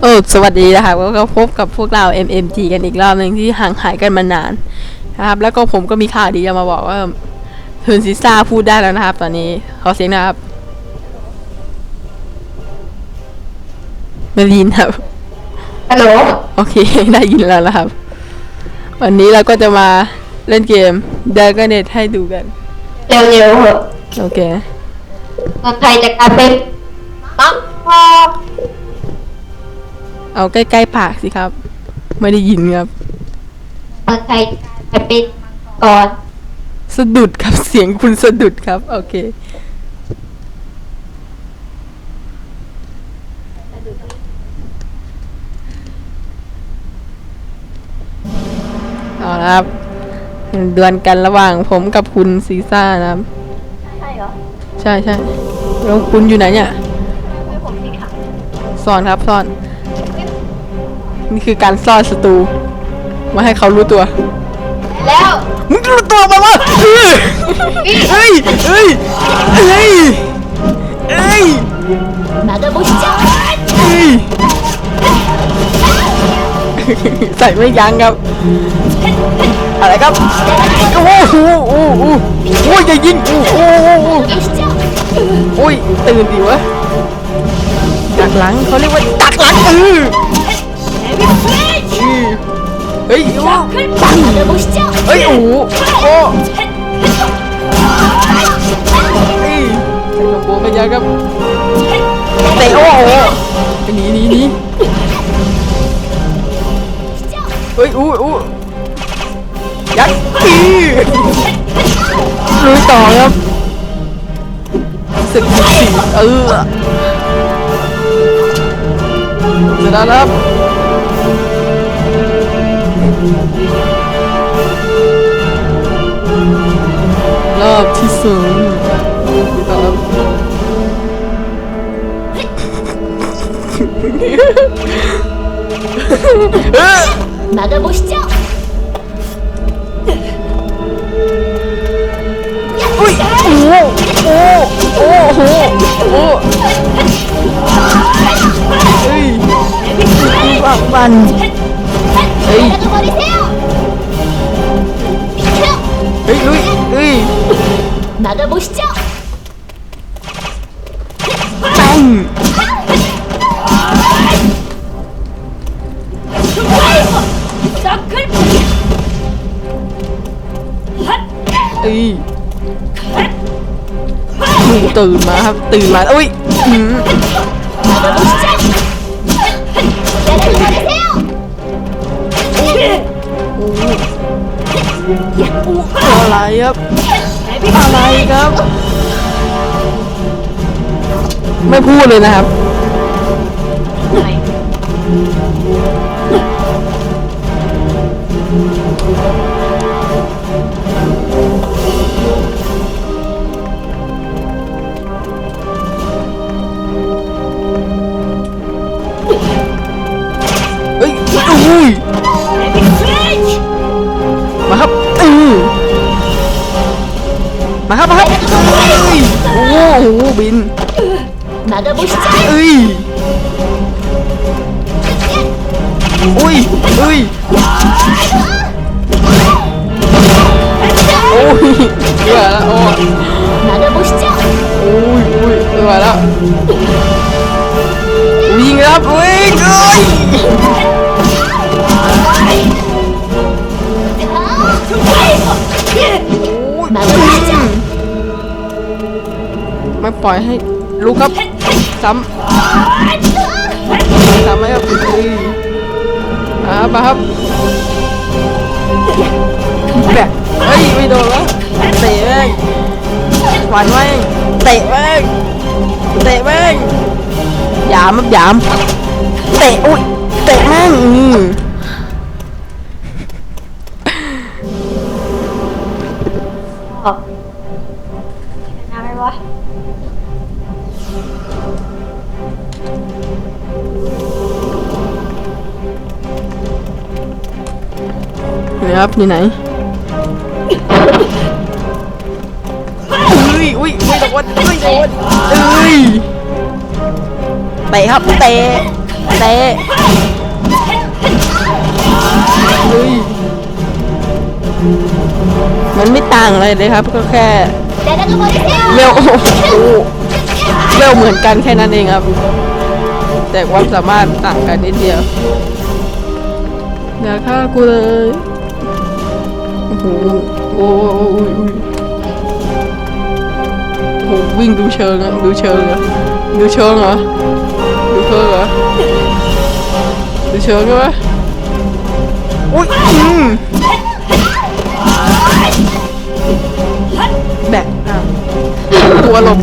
โอ้สวัสดีนะครับก็ก็พบกับพวกเรา MMG กันอีกรอบหนึ่งที่ห่างหายกันมานานนะครับ แล้วก็ผมก็มีข่าวดีจะมาบอกว่าเฮิร์นซิซ่าพูดได้แล้วนะครับ ตอนนี้ขอเสียงนะครับไม่ได้ยินครับฮัลโหลโอเค ได้ยินแล้วนะครับ วันนี้เราก็จะมาเล่นเกม Dragon Age ให้ดูกัน เร็วๆเหอะโอเคเมืองไทยจะกลายเป็นมังกร เอาใกล้ๆปากสิครับ ไม่ได้ยินครับเมืองไทยจะกลายเป็นมังกรสะดุดครับเสียงคุณสะดุดครับ โอเค เอาละครับดวลกันระหว่างผมกับคุณซีซ่านะครับ ใช่เหรอใช่ใช่แล้วคุณอยู่ไหนเนี่ยไม่ผมสีขาวซ่อนครับซ่อน นี่คือการซ่อนศัตรูมาให้เขารู้ตัว แล้วมึงรู้ตัวมาวะเฮ้ยเฮ้ยเฮ้ยเฮ้ยเฮ้ยมาเดบุชจ้าเฮ้ยใส่ไม่ยั้งครับ อะไรครับ โอ้โหโอ้โหโอ้ยอย่ายิงโอ้โหโอ้ยตื่นดิวะดักหลังเขาเรียกว่าดักหลังเออ เฮ้ยโอ้ปังมาเดบุชจ้าเฮ้ยโอ้โหโอ้เฮ้ยใส่กระโปรงกันยังครับเตะโอ้โหหนีหนีหนีเฮ้ยอู้อู้ยัดอีลุยต่อครับศึกที่สี่เออเสร็จแล้วครับ รอบที่สองครับมาเดบุชจ้า เฮ้ยบักบันเฮ้ยแล้วก็บริเซลเฮ้ยลุยเฮ้ยมาเดบุชจ้าปังเอ้ยตื่นมาครับตื่นมาอุ้ยอืมมาเดบุ อะไรครับ อะไรครับ ไม่พูดเลยนะครับ มาเดบุชจ้าเอ้ยอุ้ยอุ้ยโอ้ยไม่ไหวแล้วโอ้ยมาเดบุชจ้าโอ้ยอุ้ยไม่ไหวแล้ววิ่งครับวิ่งเอ้ยโอ้ยมาเดบุชจ้าไม่ปล่อยให้ลูกครับ ซ้ำซ้ำไหมครับเอ้ยมาบมาครับแบบเฮ้ยไม่โดนแล้วเตะแม่งหวานแม่งเตะแม่งเตะแม่งยามครับยามเตะอุ้ยเตะแม่งอืม นี่ครับอยู่ไหนอุ้ยเฮ้ยไม่โดนไม่โดนเฮ้ยเตะครับเตะเตะเฮ้ยมันไม่ต่างอะไรเลยครับ ก็แค่เร็วเร็วเหมือนกันแค่นั้นเองครับ แต่ความสามารถต่างกันนิดเดียวอย่าฆ่ากูเลยโอ้โหโอ้โหโอ้โหวิ่งดูเชิงอะดูเชิงอะดูเชิงเหรอดูเชิงเหรอดูเชิงใช่ไหมอุ้ยอืมแบกอ้าวตัวหลบ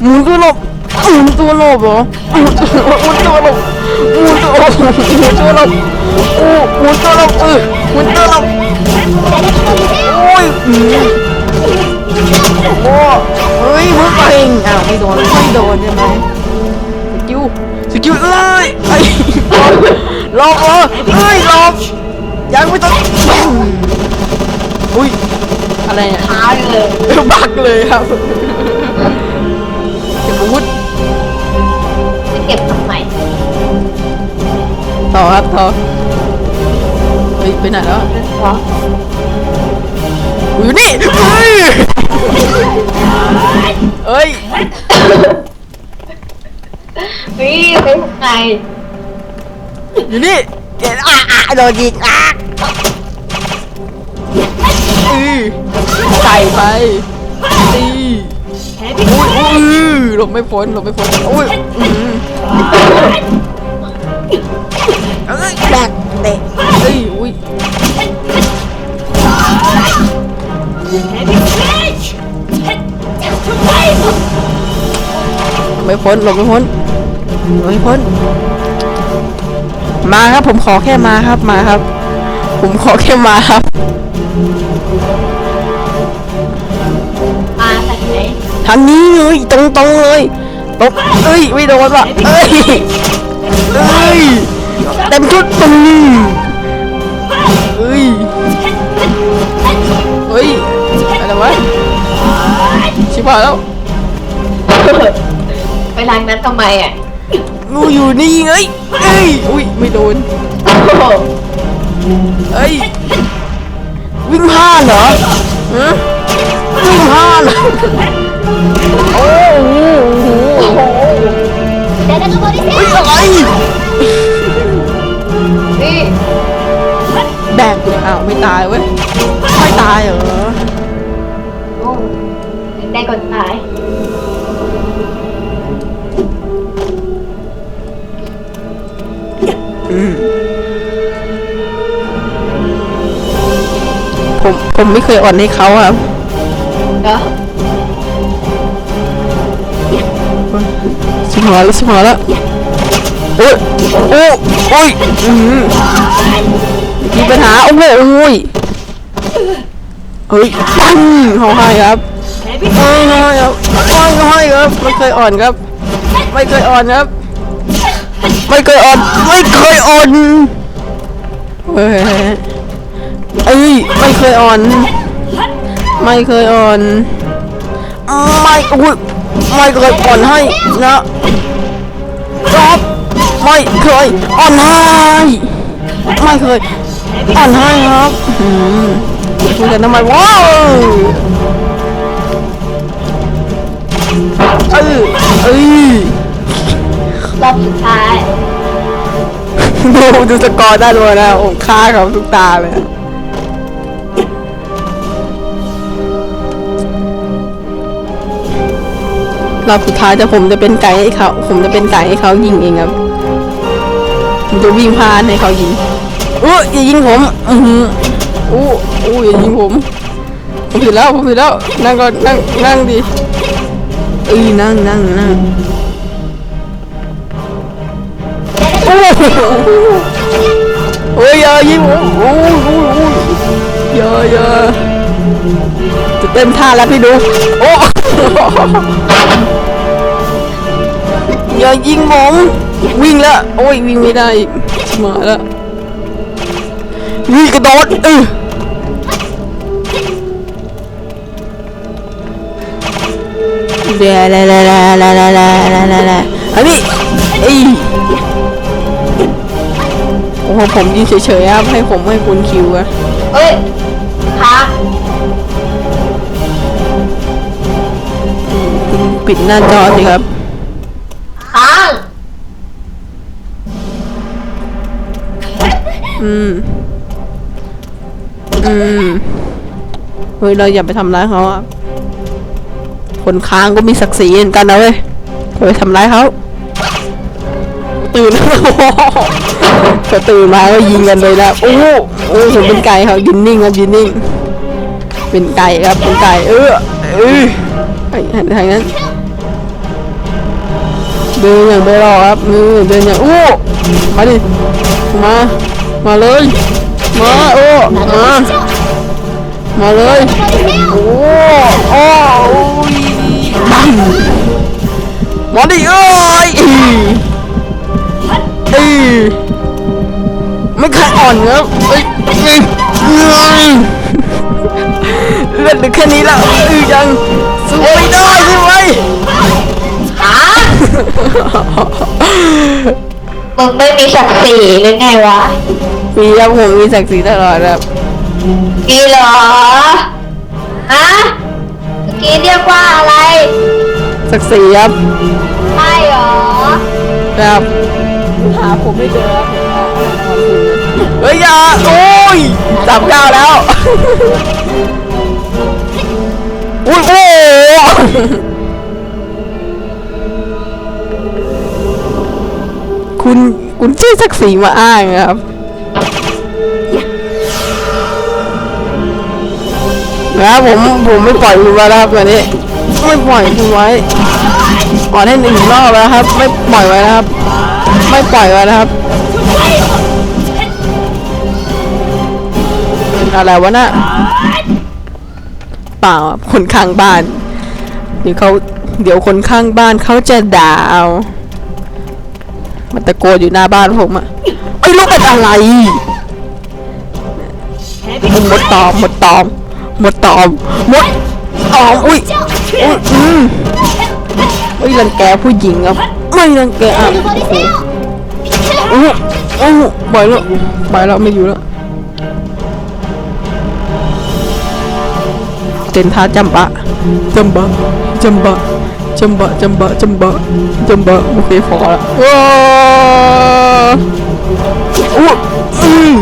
หมุนตัวหลบ หมุนตัวหลบเหรอหมุนตัวหลบหมุนตัวหลบหมุนตัวหลบโอ้หมุนตัวหลบเออหมุนตัวหลบโอ้ยโอ้เฮ้ยมึงไปเองอ้าวไม่โดนไม่โดนใช่ไหมสกิลสกิลเอ้ยไอ้หลอกเหรอเอ้ยหลอกยังไม่ต้องอุ้ยอะไรเนี่ยช้าเลยบักเลยครับเก็บอาวุธจะเก็บทำไมต่อครับต่อเฮ้ยไปไหนแล้ววะอยู่นี่เฮ้ยเอ้ยนี่ไปทำไงอยู่นี่เจ็ดอะอะโดนยิงอะอือใส่ไปตี แพ้พี่อุ้ยอุ้ย หลบไม่พ้นหลบไม่พ้นอุ้ยอื้อหือเอ้ยแบกเตะเอ้ยอุ้ยไม่พ้นหลบไม่พ้นหลบไม่พ้น มาครับผมขอแค่มาครับมาครับ ผมขอแค่มาครับ ทางนี้เลยตรงตรงๆเลยตรงเอ้ยไม่โดนว่ะเอ้ยเอ้ยเต็มชุดตรงนี้เอ้ยเอ้ยอะไรวะชิบหายแล้วไปทางนั้นทำไมอะงูอยู่นี่เอ้ยเอ้ยอุ้ยไม่โดนโอ้โหเอ้ยวิ่งพลาดเหรอฮะวิ่งพล โอ้โยู่อ้าวไม่ตายเว้ย ไม่ตายเหรอโอ้ได้กฎหมายผมผมไม่เคยอ่อนให้เขาครับเหรอ สิบหัวแล้วสิบหัวแล้วโอ้ยโอ้โอ้ยอืมมีปัญหาโอ้โหโอ้ยเฮ้ยปังเขาให้ครับแพ้พี่ไม่ให้ครับไม่ให้ครับไม่เคยอ่อนครับ ไม่เคยอ่อนครับไม่เคยอ่อนไม่เคยอ่อนเฮ้ยเอ้ยไม่เคยอ่อน ไม่เคยอ่อนไม่อุ้ย ไม่เคยอ่อนให้นะครับไม่เคยอ่อนให้ไม่เคยอ่อนให้ครับคุยกันทำไมว้าวเออเอ้ยรอบสุดท้าย ดูดูสกอร์ได้เลยนะโอ้ฆ่าเขาทุกตาเลย รอบสุดท้ายแต่ผมจะเป็นไก่ให้เขา ผมจะเป็นไก่ให้เขายิงเองครับผมจะวิ่งพานให้เขายิงอู้อย่ายิงผม อือหืออู้อู้อย่ายิงผมผมผิดแล้วผมผิดแล้วนั่งก่อนนั่งนั่งดิเอ้ยนั่งนั่งนั่งโอ้โหโอ้ยอย่ายิงผมโอ้ยโอ้ยโอ้ยอย่าอย่าจะเต็มท่าแล้วพี่ดูโอ้ อย่ายิงผมวิ่งแล้วโอ้ยวิ่งไม่ได้อีกมาแล้ววิ่งกระโดดเออเดี๋ยวละละละละละละละละละอันนี้เอ้โอ้โหผมยืนเฉยๆครับให้ผมให้คุณคิวอะเฮ้ยค้า ปิดหน้าจอสิครับค้างอืม อืม เฮ้ย เราอย่าไปทำร้ายเขาอะ คนค้างก็มีศักดิ์ศรีเหมือนกันนะเว้ยอย่าไปทำร้ายเขา ตื่นก็ตื่นมาก็ยิงกันเลยนะ โอ้โหโอ้โหผมเป็นไก่ครับยืนนิ่งครับยืนนิ่ง เป็นไก่ครับเป็นไก่ เออเออไอ้หันไปทางนั้นเดินอย่างไม่รอครับมือเดินอย่างโอ้มาดิมามาเลยมาโอ้มามาเลยโอ้โอ้ยบังมาดิเอ้ยอีอีไม่ใครอ่อนครับเอ้ยเอ้ยเอ้ยเลือดเหลือแค่นี้แล้วเอ้ยยังสู้ไม่ได้ใช่ไหม มึงไม่มีศักดิ์ศรีหรือไงวะ มีครับผมมีศักดิ์ศรีตลอดครับ มีเหรอฮะเมื่อกี้เรียกว่าอะไรศักดิ์ศรีครับไม่เหรอครับหาผมไม่เจอครับเฮ้ยอย่าโอ้ยสามเก้าแล้วอุ้ยโอ้ คุณคุณชื่อศักดิ์ศรีมาอ้างนะครับนะผมผมไม่ปล่อยคุณไว้แล้วครับวันนี้ไม่ปล่อยคุณไว้อ่อนให้หนึ่งรอบแล้วครับ ไม่ปล่อยไว้นะครับ ไม่ปล่อยไว้นะครับอะไรวะน่ะเปล่าครับคนข้างบ้านเดี๋ยวเขาเดี๋ยวคนข้างบ้านเขาจะด่าเอา มันตะโกนอยู่หน้าบ้านผมอะไอ้ลูกเป็นอะไรหมดตอมหมดตอมหมดตอมหมดตอมอุ้ยอุ้ยอืมอุ้ยรังแกผู้หญิงครับไม่รังแกอะโอ้โหโอ้โหปล่อยแล้วปล่อยแล้วไม่อยู่แล้วเต้นท่าจำบะจำบะจำบะ จำบะจำบะจำบะจำบะโอเคพอละว้าวอู้อืม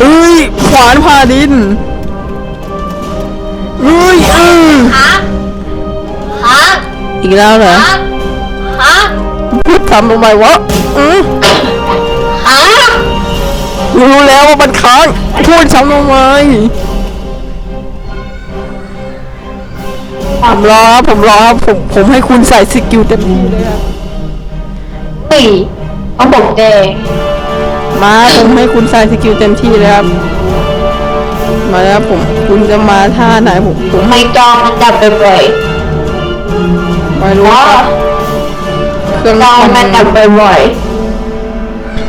เอ้ยขวานผ่าดินเอ้ยอืมค้างค้างอีกแล้วเหรอค้างค้างพูดทำทำไมวะอืมค้างรู้แล้วว่ามันค้างพูดซ้ำทำไม ผมรอครับผมรอครับผมผมให้คุณใส่สกิลเต็มที่เลยครับปีเอาผมแดงมาผมให้คุณใส่สกิลเต็มที่เลยครับมาแล้วผมคุณจะมาท่าไหนผมผมทำไมจอมันดับบ่อยไม่ๆรู้เพราะครับเครื่องจอคอมมันดับบ่อย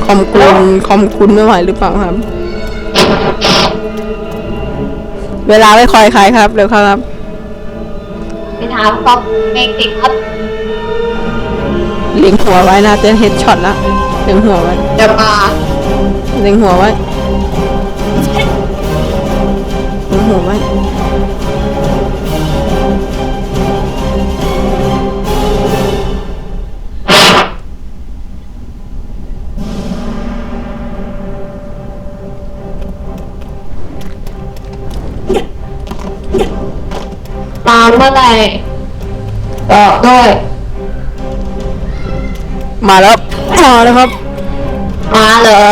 คอมคุณคอมคุณไม่ไหวหรือเปล่าครับ เวลาไม่คอยใครครับเร็วครับๆ ไปถามก๊อฟเมงติครับเล็งหัวไว้นะจะเฮดช็อตละเล็งหัวไว้จะมาเล็งหัวไว้เล็งหัวไว้ เมื่อไหร่บอกด้วยมาแล้วมาแล้วครับ มาเหรอ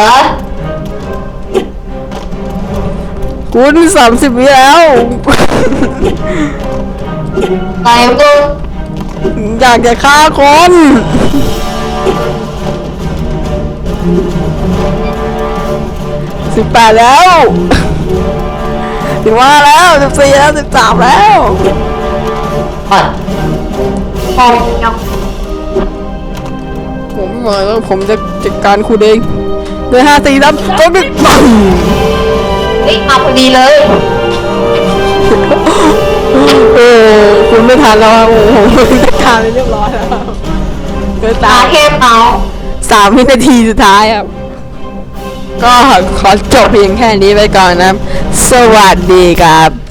คุณสามสิบวิแล้วไหนมึงอยากจะฆ่าคนสิบแปดแล้วสิบห้าแล้วสิบสี่แล้วสิบสามแล้ว ก่อนพอยังผมหมายว่าผมจะจัดการคุณเองด้วยห้าสี่สามสองหนึ่งปังเฮ้ยมาพอดีเลยเออคุณไม่ทันแล้วครับโอ้โหผมจัดการไปเรียบร้อยแล้วเกิดมาตายแค่เมาส์สามวินาทีสุดท้ายครับก็ขอจบเพียงแค่นี้ไปก่อนนะครับ สวัสดีครับ